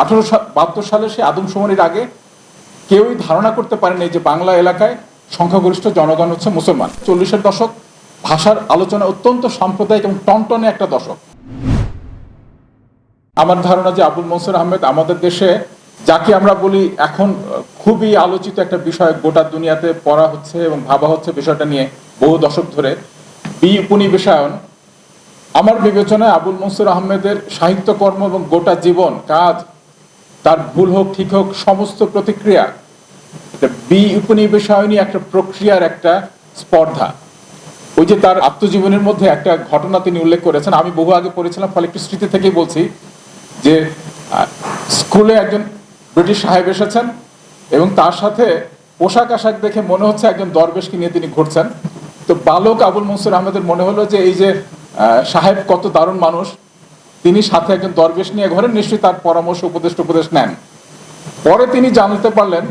আঠারোশো বাহাত্তর সালে সে আদমশুমারির আগে কেউই ধারণা করতে পারেনি যে বাংলা এলাকায় সংখ্যাগরিষ্ঠ জনগণ হচ্ছে মুসলমান। চল্লিশের দশক ভাষার আলোচনা অত্যন্ত সাম্প্রদায়িক এবং টনটনে একটা দশক। আমার ধারণা যে আবুল মনসুর আহমেদ আমাদের দেশে, যাকে আমরা বলি এখন খুবই আলোচিত একটা বিষয় গোটা দুনিয়াতে পড়া হচ্ছে এবং ভাবা হচ্ছে বিষয়টা নিয়ে বহু দশক ধরে, বি উপনিবেশায়ন। আমার বিবেচনায় আবুল মনসুর আহমেদের সাহিত্যকর্ম এবং গোটা জীবন, কাজ তার ভুল হোক, ঠিক হোক, সমস্ত প্রতিক্রিয়া বি উপনিবেশায়নী একটা প্রক্রিয়ার একটা স্পর্ধা। ওই যে তার আত্মজীবনের মধ্যে একটা ঘটনা তিনি উল্লেখ করেছেন, আমি বহু আগে পড়েছিলাম, ফলে একটু স্মৃতি থেকেই বলছি যে স্কুলে একজন ব্রিটিশ সাহেব এসেছেন এবং তার সাথে পোশাক আশাক দেখে মনে হচ্ছে একজন দরবেশকে নিয়ে তিনি ঘুরছেন। তো বালক আবুল মনসুর আহমেদের মনে হলো যে, এই যে সাহেব কত দারুণ মানুষ তিনি সাথে একজন দরবেশ নিয়ে ঘরে নিশ্চয়ই তার পরামর্শ উপদেশ উপদেশ নেন। পরে তিনি জানতে পারলেন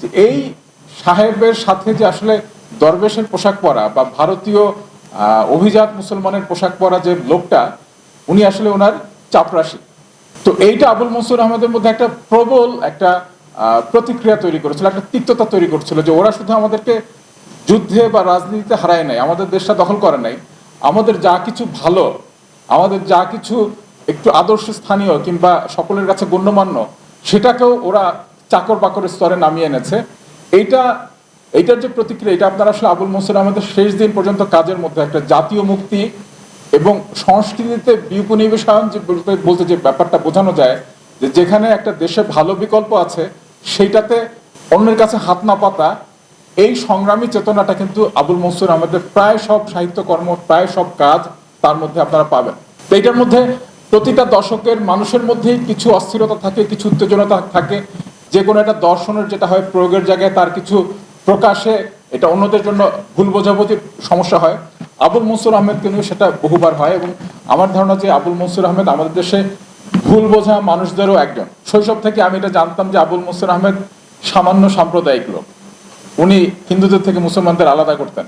যে এই সাহেবের সাথে যে আসলে দরবেশের পোশাক পরা বা ভারতীয় অভিজাত মুসলমানের পোশাক পরা যে লোকটা, উনি আসলে ওনার চাপরাশি। তো এইটা আবুল মনসুর আহমেদের মধ্যে একটা প্রবল একটা প্রতিক্রিয়া তৈরি করেছিল, একটা তিক্ততা তৈরি করছিল যে ওরা শুধু আমাদেরকে যুদ্ধে বা রাজনীতিতে হারায় নাই, আমাদের দেশটা দখল করে নাই, আমাদের যা কিছু ভালো, আমাদের যা কিছু একটু আদর্শ স্থানীয় কিংবা সকলের কাছে গণ্যমান্য, সেটাকেও ওরা চাকর বাকরের স্তরে নামিয়ে এনেছে। এইটা, এইটার যে প্রতিক্রিয়া, এটা আপনারা আসলে আবুল মনসুর আহমেদের শেষ দিন পর্যন্ত কাজের মধ্যে একটা জাতীয় মুক্তি এবং সংস্কৃতিতে বিউপনিবেশায়ন যে বলতে যে ব্যাপারটা বোঝানো যায়, যে যেখানে একটা দেশে ভালো বিকল্প আছে, সেইটাতে অন্যের কাছে হাত না পাতা, এই সংগ্রামী চেতনাটা কিন্তু আবুল মনসুর আহমেদের প্রায় সব সাহিত্যকর্ম প্রায় সব কাজ তার মধ্যে আপনারা পাবেন। তো এইটার মধ্যে প্রতিটা দশকের মানুষের মধ্যেই কিছু অস্থিরতা থাকে, কিছু উত্তেজনতা থাকে। যে কোনো একটা দর্শনের যেটা হয় প্রয়োগের জায়গায় তার কিছু প্রকাশে এটা অন্যদের জন্য ভুল বোঝাবুঝির সমস্যা হয়। আবুল মনসুর আহমেদকে নিয়ে সেটা বহুবার হয় এবং আমার ধারণা যে আবুল মনসুর আহমেদ আমাদের দেশে ভুল বোঝা মানুষদেরও একজন। শৈশব থেকে আমি এটা জানতাম যে আবুল মনসুর আহমেদ সামান্য সাম্প্রদায়িক লোক। উনি হিন্দুদের থেকে মুসলমানদের আলাদা করতেন।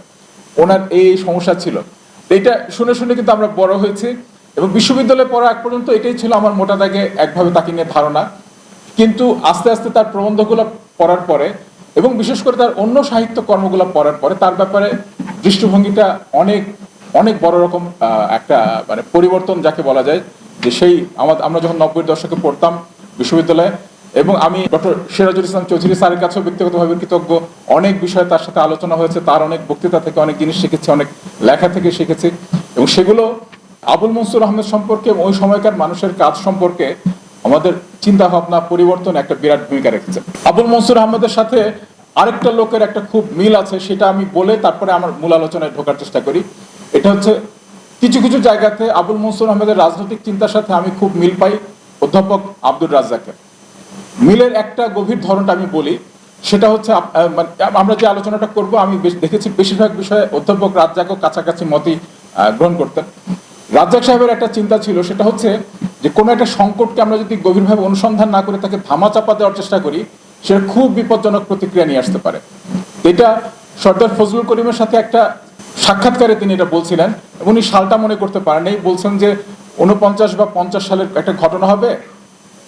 ওনার এই সমস্যা ছিল। এইটা শুনে শুনে কিন্তু আমরা বড় হয়েছি। এবং বিশ্ববিদ্যালয়ে পড়া এক পর্যন্ত এটাই ছিল আমার মোটা দাগে একভাবে তাকে নিয়ে ধারণা। কিন্তু আস্তে আস্তে তার প্রবন্ধগুলো পড়ার পরে এবং বিশেষ করে তার অন্য সাহিত্য কর্মগুলো পড়ার পরে তার ব্যাপারে দৃষ্টিভঙ্গিটা অনেক অনেক বড় রকম একটা মানে পরিবর্তন যাকে বলা যায় যে সেই আমাদের আমরা যখন নব্বই দশকে পড়তাম বিশ্ববিদ্যালয়ে এবং আমি ডক্টর সিরাজুল ইসলাম চৌধুরী স্যারের কাছেও ব্যক্তিগতভাবে কৃতজ্ঞ। অনেক বিষয়ে তার সাথে আলোচনা হয়েছে, তার অনেক বক্তৃতা থেকে অনেক জিনিস শিখেছি, অনেক লেখা থেকে শিখেছি এবং সেগুলো আবুল মনসুর আহমেদ সম্পর্কে ওই সময়কার মানুষের কাজ সম্পর্কে আমাদের চিন্তা ভাবনা পরিবর্তন একটা বিরাট ভূমিকা রেখেছে। আবুল মনসুর আহমেদের সাথে আরেকটা লোকের একটা খুব মিল আছে, সেটা আমি বলে তারপরে আমার মূল আলোচনায় ঢোকার চেষ্টা করি। এটা হচ্ছে, কিছু কিছু জায়গাতে আবুল মনসুর আহমেদের রাজনৈতিক চিন্তার সাথে আমি খুব মিল পাই অধ্যাপক আব্দুর রাজ্জাকের। মিলের একটা গভীর ধরনটা আমি বলি, সেটা হচ্ছে মানে আমরা যে আলোচনাটা করব, আমি দেখেছি, বেশিরভাগ বিষয়ে অধ্যাপক রাজ্জাকও কাছাকাছি মতই গ্রহণ করতেন। রাজ্জাক সাহেবের একটা চিন্তা ছিল, সেটা হচ্ছে যে কোনো একটা সংকটকে আমরা যদি গভীরভাবে অনুসন্ধান না করে তাকে ধামাচাপা দেওয়ার চেষ্টা করি সেটা খুব বিপজ্জনক প্রতিক্রিয়া নিয়ে আসতে পারে। এটা সর্দার ফজলুল করিমের সাথে একটা সাক্ষাৎকারে তিনি এটা বলছিলেন, এবং উনি সালটা মনে করতে পারেন এই বলছেন যে উনপঞ্চাশ বা পঞ্চাশ সালের একটা ঘটনা হবে।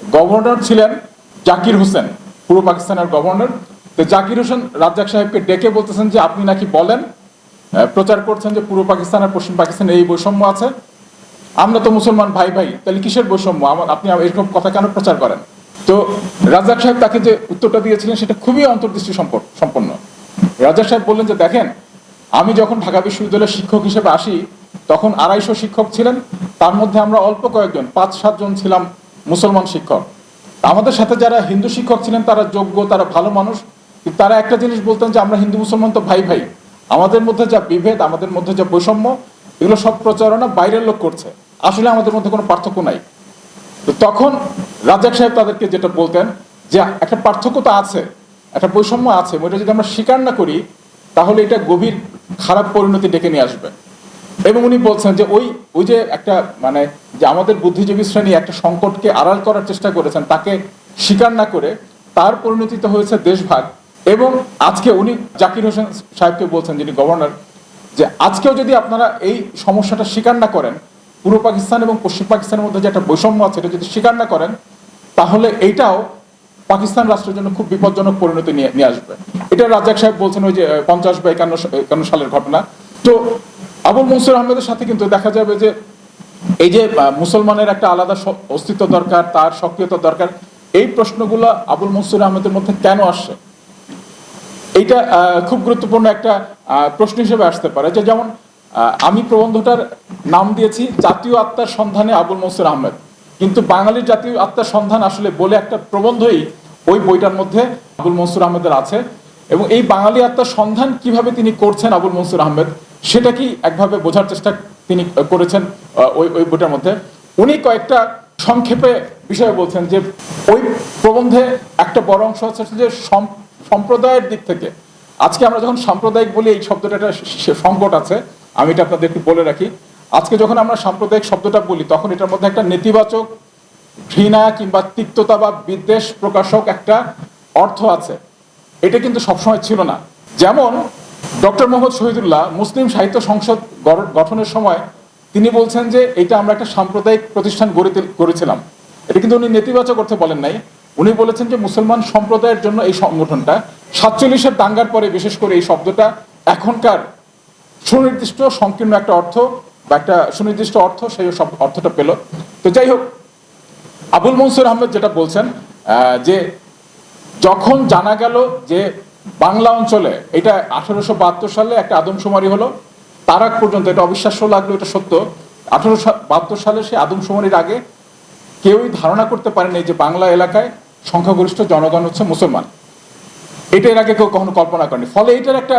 গভর্নর ছিলেন জাকির হোসেন, পূর্ব পাকিস্তানের গভর্নর। তো জাকির হোসেন রাজ্জাক সাহেবকে ডেকে বলতেছেন যে, আপনি নাকি বলেন প্রচার করছেন যে পূর্ব পাকিস্তান আর পশ্চিম পাকিস্তানে এই বৈষম্য আছে। আমরা তো মুসলমান ভাই ভাই, তাহলে কিসের বৈষম্য? আমার আপনি এরকম কথা কেন প্রচার করেন? তো রাজ্জাক সাহেব তাকে যে উত্তরটা দিয়েছিলেন, সেটা খুবই অন্তর্দৃষ্টি সম্পন্ন। রাজ্জাক সাহেব বললেন যে, দেখেন, আমি যখন ঢাকা বিশ্ববিদ্যালয়ের শিক্ষক হিসেবে আসি, তখন আড়াইশো শিক্ষক ছিলেন, তার মধ্যে আমরা অল্প কয়েকজন, পাঁচ সাতজন ছিলাম মুসলমান শিক্ষক। আমাদের সাথে যারা হিন্দু শিক্ষক ছিলেন, তারা যোগ্য, তারা ভালো মানুষ। তারা একটা জিনিস বলতেন যে, আমরা হিন্দু মুসলমান তো ভাই ভাই। আমাদের মধ্যে যা বিভেদ, আমাদের মধ্যে যা বৈষম্য, এগুলো সব প্রচারণা বাইরের লোক করছে। আসলে আমাদের মধ্যে কোনো পার্থক্য নাই। তো তখন রাজ্জাক সাহেব তাদেরকে যেটা বলতেন যে, একটা পার্থক্য তো আছে, একটা বৈষম্য আছে, ওইটা যদি আমরা স্বীকার না করি, তাহলে এটা গভীর খারাপ পরিণতি ডেকে নিয়ে আসবে। এবং উনি বলছেন যে, ওই ওই যে একটা মানে যে আমাদের বুদ্ধিজীবী শ্রেণি একটা সংকটকে আড়াল করার চেষ্টা করেছেন, তাকে স্বীকার না করে তার পরিণতিতে হয়েছে দেশভাগ। এবং আজকে উনি জাকির হোসেন সাহেবকে বলছেন, যিনি গভর্নর, যে আজকেও যদি আপনারা এই সমস্যাটা স্বীকার না করেন পূর্ব পাকিস্তান এবং পশ্চিম পাকিস্তানের মধ্যে যে একটা বৈষম্য আছে, এটা যদি স্বীকার না করেন, তাহলে এইটাও পাকিস্তান রাষ্ট্রের জন্য খুব বিপজ্জনক পরিণতি নিয়ে নিয়ে আসবে। এটা রাজ্জাক সাহেব বলছেন ওই যে পঞ্চাশ বা একান্ন একান্ন সালের ঘটনা। তো আবুল মনসুর আহমেদের সাথে কিন্তু দেখা যাবে যে, এই যে মুসলমানের একটা আলাদা অস্তিত্ব দরকার, তার সক্রিয়তা দরকার, এই প্রশ্নগুলো আবুল মনসুর আহমেদের মধ্যে কেন আসছে? এইটা খুব গুরুত্বপূর্ণ একটা প্রশ্ন হিসেবে আসতে পারে। যে যেমন আমি প্রবন্ধটার নাম দিয়েছি, জাতীয় আত্মার সন্ধানে আবুল মনসুর আহমেদ। কিন্তু বাঙালির জাতীয় আত্মার সন্ধান আসলে বলে একটা প্রবন্ধই ওই বইটার মধ্যে আবুল মনসুর আহমেদের আছে। এবং এই বাঙালি আত্মার সন্ধান কীভাবে তিনি করছেন আবুল মনসুর আহমেদ, সেটা কি একভাবে বোঝার চেষ্টা তিনি করেছেন ওই ওই বইটার মধ্যে? উনি কয়েকটা সংক্ষেপে বিষয়ে বলছেন যে ওই প্রবন্ধে একটা বড় অংশ হচ্ছে যে সম্প্রদায়ের দিক থেকে। আজকে আমরা যখন সাম্প্রদায়িক বলি, এই শব্দটা একটা সংকট আছে। আমি এটা আপনাদের একটু বলে রাখি। আজকে যখন আমরা সাম্প্রদায়িক শব্দটা বলি, তখন এটার মধ্যে একটা নেতিবাচক ঘৃণা কিংবা তিক্ততা বা বিদ্বেষ প্রকাশক একটা অর্থ আছে। এটা কিন্তু সবসময় ছিল না। যেমন ডক্টর মোহাম্মদ শহীদুল্লাহ মুসলিম সাহিত্য সংসদ গঠনের সময় তিনি বলছেন যে এটা আমরা একটা সাম্প্রদায়িক প্রতিষ্ঠান গড়ে গড়েছিলাম এটা কিন্তু উনি নেতিবাচক অর্থে বলেন নাই। উনি বলেছেন যে মুসলমান সম্প্রদায়ের জন্য এই সংগঠনটা সাতচল্লিশের দাঙ্গার পরে বিশেষ করে এই শব্দটা এখনকার সুনির্দিষ্ট সংকীর্ণ একটা অর্থ বা একটা সুনির্দিষ্ট অর্থ, সেই সব অর্থটা পেল। তো যাই হোক, আবুল মনসুর আহমেদ যেটা বলছেন যে যখন জানা গেল যে বাংলা অঞ্চলে এটা আঠারোশো বাহাত্তর সালে একটা আদমশুমারি হলো তার আগ পর্যন্ত এটা অবিশ্বাস্য লাগল, এটা সত্য। আঠারোশো বাহাত্তর সালে সেই আদমশুমারির আগে কেউই ধারণা করতে পারেনি যে বাংলা এলাকায় সংখ্যাগরিষ্ঠ জনগণ হচ্ছে মুসলমান। এটা এর আগে কেউ কখনো কল্পনা করেনি। ফলে এটার একটা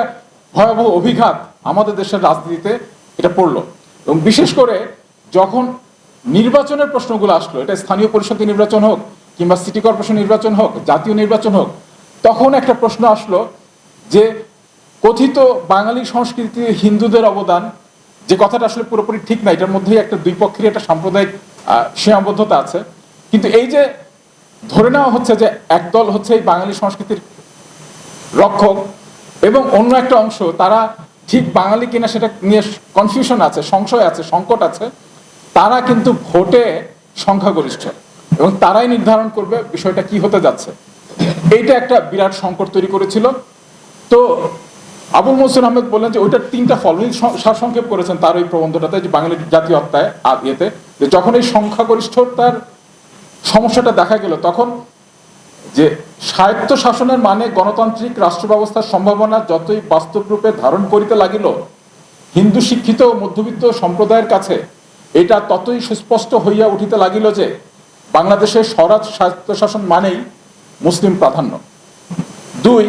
ভয়াবহ অভিঘাত আমাদের দেশের রাজনীতিতে এটা পড়ল। এবং বিশেষ করে যখন নির্বাচনের প্রশ্নগুলো আসলো, এটা স্থানীয় পরিষদের নির্বাচন হোক কিংবা সিটি কর্পোরেশন নির্বাচন হোক, জাতীয় নির্বাচন হোক, তখন একটা প্রশ্ন আসলো যে কথিত বাঙালি সংস্কৃতিতে হিন্দুদের অবদান, যে কথাটা আসলে পুরোপুরি ঠিক না, এটার মধ্যেই একটা দুই পক্ষের একটা সাম্প্রদায়িক সীমাবদ্ধতা আছে। কিন্তু এই যে ধরে নেওয়া হচ্ছে যে একদল হচ্ছে এই বাঙালি সংস্কৃতির রক্ষক এবং অন্য একটা অংশ, তারা ঠিক বাঙালি কিনা সেটা নিয়ে কনফিউশন আছে, সংশয় আছে, সংকট আছে, তারা কিন্তু ভোটে সংখ্যাগরিষ্ঠ এবং তারাই নির্ধারণ করবে বিষয়টা কি হতে যাচ্ছে। এইটা একটা বিরাট সংকট তৈরি করেছিল। তো আবুল মনসুর আহমেদ বললেন যে ওইটার তিনটা ফল, উনি সারসংক্ষেপ করেছেন তার ওই প্রবন্ধটাতে যে বাঙালি জাতীয় হত্যায় ইয়েতে, যে যখন এই সংখ্যাগরিষ্ঠতার সমস্যাটা দেখা গেল, তখন যে স্বায়ত্ত শাসনের মানে গণতান্ত্রিক রাষ্ট্র ব্যবস্থার সম্ভাবনা যতই বাস্তব রূপে ধারণ করিতে লাগিল, হিন্দু শিক্ষিত ও মধ্যবিত্ত সম্প্রদায়ের কাছে এটা ততই সুস্পষ্ট হইয়া উঠিতে লাগিল যে বাংলাদেশের স্বরাজ স্বায়ত্ত শাসন মানেই মুসলিম প্রাধান্য। দুই,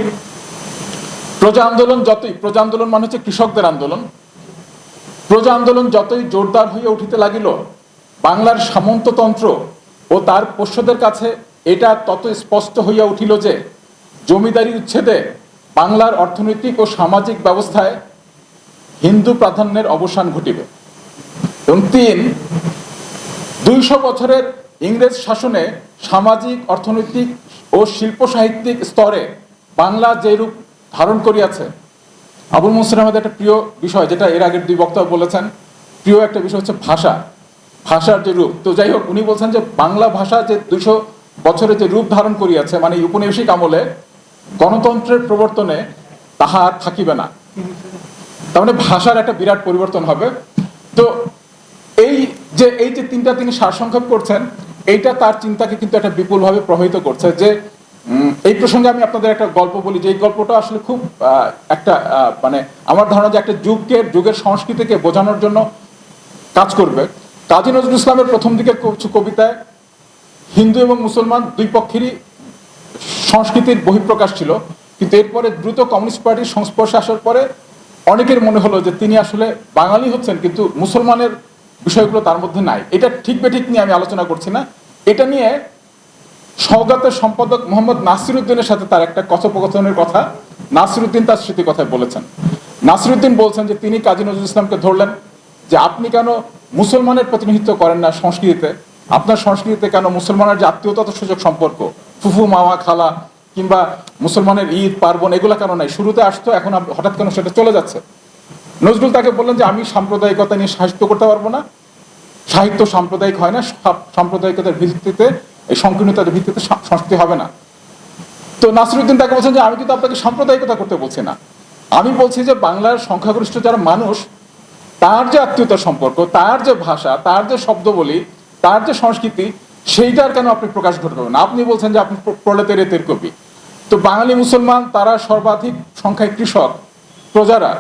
প্রজা আন্দোলন যতই, প্রজা আন্দোলন মানে হচ্ছে কৃষকদের আন্দোলন। প্রজা আন্দোলন যতই জোরদার হইয়া উঠিতে লাগিল, বাংলার সামন্ততন্ত্র ও তার পোষ্যদের কাছে এটা তত স্পষ্ট হইয়া উঠিল যে জমিদারি উচ্ছেদে বাংলার অর্থনৈতিক ও সামাজিক ব্যবস্থায় হিন্দু প্রাধান্যের অবসান ঘটিবে। এবং তিন, দুইশো বছরের ইংরেজ শাসনে সামাজিক, অর্থনৈতিক ও শিল্প সাহিত্যিক স্তরে বাংলা যে রূপ ধারণ করিয়াছে, আবুল মনসুর আহমেদ একটা প্রিয় বিষয়, যেটা এর আগের দুই বক্তা বলেছেন, প্রিয় একটা বিষয় হচ্ছে ভাষা। ভাষার যে রূপ। তো যাই হোক, উনি বলছেন যে বাংলা ভাষা যে দুশো বছরে যে রূপ ধারণ করিয়াছে মানে উপনিবেশিক আমলে গণতন্ত্রের প্রবর্তনে তাহা আর থাকিবে না। তার মানে ভাষার একটা বিরাট পরিবর্তন হবে। তো এই যে এই যে তিনটা তিনি সারসংক্ষেপ করছেন, এইটা তার চিন্তাকে কিন্তু একটা বিপুলভাবে প্রভাবিত করছে যে এই প্রসঙ্গে আমি আপনাদের একটা গল্প বলি। যে এই গল্পটা আসলে খুব একটা মানে আমার ধারণা যে একটা যুগকে, যুগের সংস্কৃতিকে বোঝানোর জন্য কাজ করবে। কাজী নজরুল ইসলামের প্রথম দিকে কিছু কবিতায় হিন্দু এবং মুসলমান দুই পক্ষেরই সংস্কৃতির বহিঃপ্রকাশ ছিল। কিন্তু এরপরে দ্রুত কমিউনিস্ট পার্টির সংস্পর্শে আসার পরে অনেকের মনে হলো যে তিনি আসলে বাঙালি হচ্ছেন, কিন্তু মুসলমানের বিষয়গুলো তার মধ্যে নাই। এটা ঠিক বেঠিক নিয়ে আমি আলোচনা করছি না। এটা নিয়ে সওগাতের সম্পাদক মোহাম্মদ নাসিরুদ্দিনের সাথে তার একটা কথোপকথনের কথা। নাসিরুদ্দিন তার স্মৃতি কথায় বলেছেন। নাসিরুদ্দিন বলছেন যে তিনি কাজী নজরুল ইসলামকে ধরলেন যে আপনি কেন মুসলমানের প্রতিনিধিত্ব করেন না সংস্কৃতিতে? আপনার সংস্কৃতিতে কেন মুসলমানের যে আত্মীয়তা সুযোগ সম্পর্ক? ফুফু, মামা, খালা, কিংবা মুসলমানের ঈদ, পার্বণ, এগুলো কেন নাই? শুরুতে আসতো, এখন হঠাৎ কেন সেটা চলে যাচ্ছে? নজরুল তাকে বললেন যে, আমি সাম্প্রদায়িকতা নিয়ে সাহিত্য করতে পারব না। সাহিত্য সাম্প্রদায়িক হয় না সাম্প্রদায়িকতার ভিত্তিতে, এই সংকীর্ণতার ভিত্তিতে সংস্কৃতি হবে না। তো নাসিরুদ্দিন তাকে বলছেন যে, আমি কিন্তু আপনাকে সাম্প্রদায়িকতা করতে বলছি না। আমি বলছি যে, বাংলার সংখ্যাগরিষ্ঠ যারা মানুষ, তার যে আত্মীয়তার সম্পর্ক, তার যে ভাষা, তার যে শব্দবলী তার যে সংস্কৃতি, সেইটার কেন আপনি প্রকাশ ঘটাবেন না? আপনি বলছেন যে আপনি প্রলেতের কবি। তো বাঙালি মুসলমান, তারা সর্বাধিক সংখ্যায় কৃষক, প্রজারা।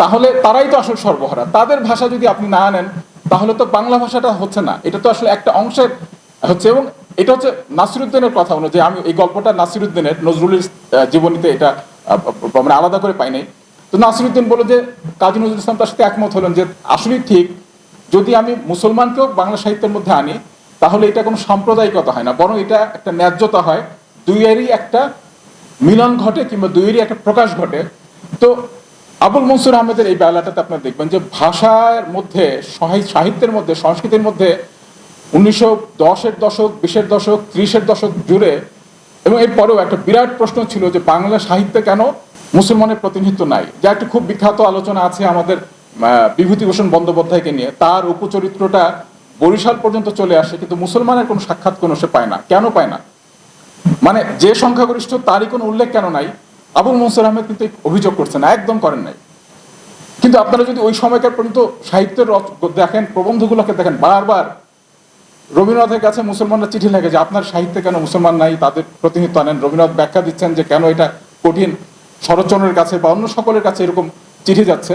তাহলে তারাই তো আসল সর্বহারা। তাদের ভাষা যদি আপনি না আনেন, তাহলে তো বাংলা ভাষাটা হচ্ছে না। এটা তো আসলে একটা অংশের হচ্ছে এবং এটা হচ্ছে নাসিরুদ্দিনের কথা অনুযায়ী আমি এই গল্পটা নাসিরুদ্দিনের নজরুলের জীবনীতে এটা মানে আলাদা করে পাই নাই। তো নাসিরুদ্দিন বলে যে কাজী নজরুল ইসলাম তার সাথে একমত হলেন যে আসলেই ঠিক যদি আমি মুসলমানকেও বাংলা সাহিত্যের মধ্যে আনি, তাহলে এটা কোনো সাম্প্রদায়িকতা হয় না, বরং এটা একটা ন্যায্যতা হয়, দুইয়েরই একটা মিলন ঘটে কিংবা দুইয়েরই একটা প্রকাশ ঘটে। তো আবুল মনসুর আহমেদের এই বেলাটাতে আপনারা দেখবেন যে ভাষার মধ্যে সাহিত্যের মধ্যে, সংস্কৃতির মধ্যে উনিশশো দশের দশক, বিশের দশক, ত্রিশের দশক জুড়ে এবং এরপরেও একটা বিরাট প্রশ্ন ছিল যে বাংলা সাহিত্যে কেন মুসলমানের প্রতিনিধিত্ব নাই, যা একটা খুব বিখ্যাত আলোচনা আছে আমাদের বিভূতিভূষণ বন্দ্যোপাধ্যায়কে নিয়ে তার উপচরিত্রটা বরিশাল পর্যন্ত চলে আসে, কিন্তু মুসলমানের কোনো সাক্ষাৎ কোনো সে পায় না। কেন পায় না? মানে যে সংখ্যাগরিষ্ঠ তারই কোনো উল্লেখ কেন নাই? আবুল মনসুর আহমেদ কিন্তু অভিযোগ করছেন না একদম করেন নাই। কিন্তু আপনারা যদি ওই সময়কার পর্যন্ত সাহিত্যের দেখেন, প্রবন্ধগুলোকে দেখেন, বারবার রবীন্দ্রনাথের কাছে মুসলমানরা চিঠি লেগে যে আপনার সাহিত্যে কেন মুসলমান নাই, তাদের প্রতিনিধিত্ব আনেন। রবীন্দ্রনাথ ব্যাখ্যা দিচ্ছেন যে কেন এটা কঠিন, শরৎচন্দ্রের কাছে বা অন্য সকলের কাছে এরকম চিঠি যাচ্ছে।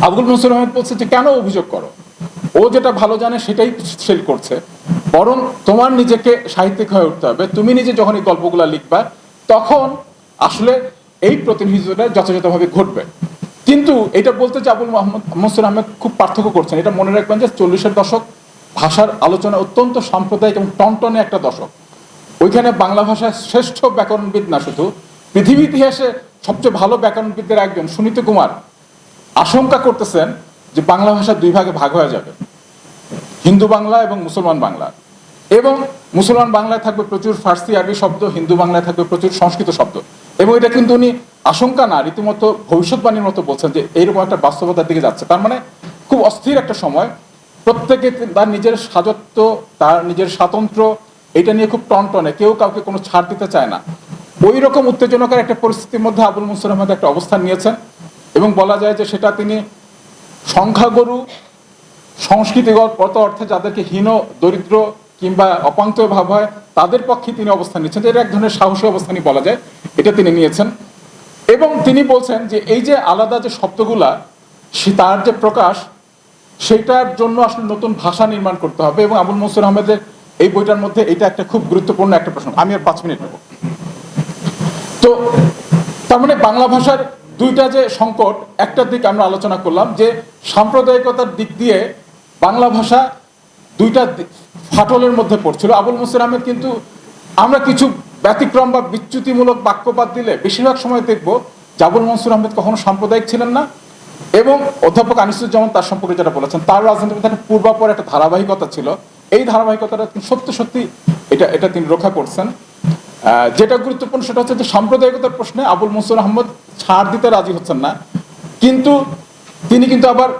আবুল মনসুর আহমেদ বলছে যে, কেন অভিযোগ করো? ও যেটা ভালো জানে সেটাই সেল করছে। বরং তোমার নিজেকে সাহিত্যিক হয়ে উঠতে হবে। তুমি নিজে যখন এই গল্পগুলা লিখবা, তখন আসলে এই প্রতিনিধিত্বটা যথাযথভাবে ঘটবে। কিন্তু এটা বলতে যে আবুল মোহাম্মদ মনসুর আহমেদ খুব পার্থক্য করছেন। এটা মনে রাখবেন যে চল্লিশের দশক ভাষার আলোচনা অত্যন্ত সাম্প্রদায়িক এবং টনটনে একটা দশক। ওইখানে বাংলা ভাষার শ্রেষ্ঠ ব্যাকরণবিদ না শুধু, পৃথিবী ইতিহাসে সবচেয়ে ভালো ব্যাকরণবিদদের একজন, সুনীত কুমার। আশঙ্কা করতেছেন যে বাংলা ভাষা দুই ভাগে ভাগ হয়ে যাবে। হিন্দু বাংলা এবং মুসলমান বাংলা। এবং মুসলমান বাংলায় থাকবে প্রচুর ফার্সি, আরবি শব্দ, হিন্দু বাংলায় থাকবে প্রচুর সংস্কৃত শব্দ। এবং এটা কিন্তু উনি আশঙ্কা না, রীতিমতো ভবিষ্যৎবাণীর মতো বলছেন যে এইরকম একটা বাস্তবতার দিকে যাচ্ছে। তার মানে খুব অস্থির একটা সময়। প্রত্যেকে তার নিজের সাজত্ব, তার নিজের স্বাতন্ত্র, এটা নিয়ে খুব টনটনে। কেউ কাউকে কোনো ছাড় দিতে চায় না। ওই রকম উত্তেজনকার একটা পরিস্থিতির মধ্যে আবুল আহমেদ একটা অবস্থান নিয়েছেন। এবং বলা যায় যে সেটা তিনি সংখ্যাগরু, সংস্কৃতিগত অর্থে যাদেরকে হীন, দরিদ্র কিংবা অপান্ত ভাব হয়, তাদের পক্ষে তিনি অবস্থান নিচ্ছেন এটা এক ধরনের সাহসী অবস্থানই বলা যায়, এটা তিনি নিয়েছেন। এবং তিনি বলছেন যে এই যে আলাদা যে শব্দগুলা, সে তার যে প্রকাশ, সেটার জন্য আসলে নতুন ভাষা নির্মাণ করতে হবে এবং আবুল মনসুর আহমেদের এই বইটার মধ্যে এটা একটা খুব গুরুত্বপূর্ণ একটা প্রশ্ন। আমি আর পাঁচ মিনিট নেব। তো তার মানে বাংলা ভাষার দুইটা যে সংকট একটা দিক আমরা আলোচনা করলাম যে সাম্প্রদায়িকতার দিক দিয়ে বাংলা ভাষা দুইটা ফাটলের মধ্যে পড়ছিল। আবুল মুসির আহমেদ কিন্তু আমরা কিছু ব্যতিক্রম বা বিচ্যুতিমূলক বাক্যপাত দিলে বেশিরভাগ সময় দেখব যে আবুল মনসুর আহমেদ কখনো সাম্প্রদায়িক ছিলেন না এবং অধ্যাপক আনিসুজ্জামান তার সম্পর্কে যেটা বলেছেন, তার রাজনীতির মধ্যে একটা পূর্বাপর একটা ধারাবাহিকতা ছিল। এই ধারাবাহিকতাটা সত্যি সত্যি এটা এটা তিনি রক্ষা করছেন। যেটা গুরুত্বপূর্ণ সেটা হচ্ছে যে সাম্প্রদায়িকতার প্রশ্নে আবুল মনসুর আহমদ ছাড় দিতে রাজি হচ্ছেন না। কিন্তু তিনি কিন্তু আবার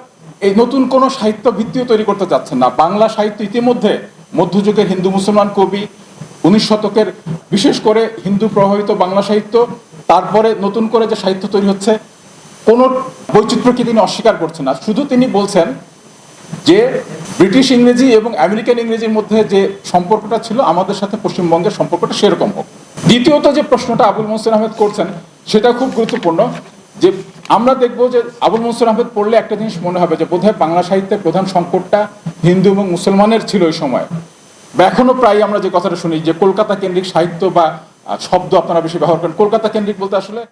এই নতুন কোনো সাহিত্য ভিত্তিও তৈরি করতে যাচ্ছেন না। বাংলা সাহিত্য ইতিমধ্যে মধ্যযুগের হিন্দু মুসলমান কবি, উনিশ শতকের বিশেষ করে হিন্দু প্রভাবিত বাংলা সাহিত্য, তারপরে নতুন করে যে সাহিত্য তৈরি হচ্ছে, কোনো বৈচিত্র্যকে তিনি অস্বীকার করছেন না। শুধু তিনি বলছেন যে ব্রিটিশ ইংরেজি এবং আমেরিকান ইংরেজির মধ্যে যে সম্পর্কটা ছিল, আমাদের সাথে পশ্চিমবঙ্গের সম্পর্কটা সেরকম হোক দ্বিতীয়ত যে প্রশ্নটা আবুল মনসুর আহমেদ করছেন, সেটা খুব গুরুত্বপূর্ণ যে আমরা দেখব যে আবুল মনসুর আহমেদ পড়লে একটা জিনিস মনে হবে যে বোধহয় বাংলা সাহিত্যের প্রধান সংকটটা হিন্দু এবং মুসলমানের ছিল ওই সময়। বা এখনও প্রায় আমরা যে কথাটা শুনি যে কলকাতা কেন্দ্রিক সাহিত্য বা শব্দ আপনারা বেশি ব্যবহার করেন। কলকাতা কেন্দ্রিক বলতে আসলে